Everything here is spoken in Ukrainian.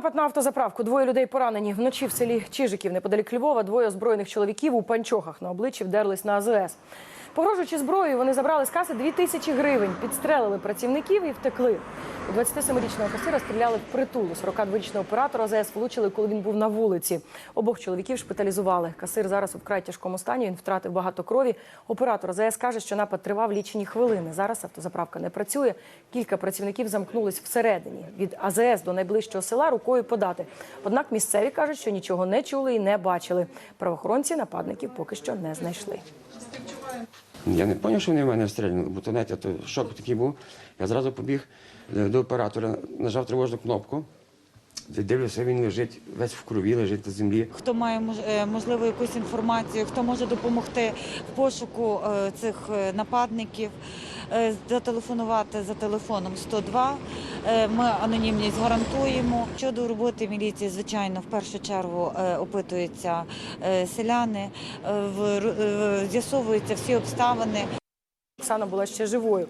Напад на автозаправку. Двоє людей поранені. Вночі в селі Чижиків, неподалік Львова, двоє озброєних чоловіків у панчохах на обличчі вдерлись на АЗС. Погрожуючи зброєю, вони забрали з каси дві тисячі гривень, підстрелили працівників і втекли. У 27-річного касира стріляли в притул. У 42-річного оператора АЗС влучили, коли він був на вулиці. Обох чоловіків шпиталізували. Касир зараз у вкрай тяжкому стані. Він втратив багато крові. Оператор АЗС каже, що напад тривав лічені хвилини. Зараз автозаправка не працює. Кілька працівників замкнулись всередині. Від АЗС до найближчого села рукою подати. Однак місцеві кажуть, що нічого не чули і не бачили. Правоохоронці нападників поки що не знайшли. Я не зрозумів, що вони в мене стріляли, бо то, знаєте, то шок такий був. Я зразу побіг е, до оператора, нажав тривожну кнопку. Дивлюся, він лежить, весь в крові, лежить на землі. Хто має е, можливо якусь інформацію, хто може допомогти в пошуку е, цих е, нападників, зателефонувати за телефоном 102. Е, Ми анонімність гарантуємо. Щодо роботи міліції, звичайно, в першу чергу опитуються селяни, в- з'ясовуються всі обставини. Оксана була ще живою.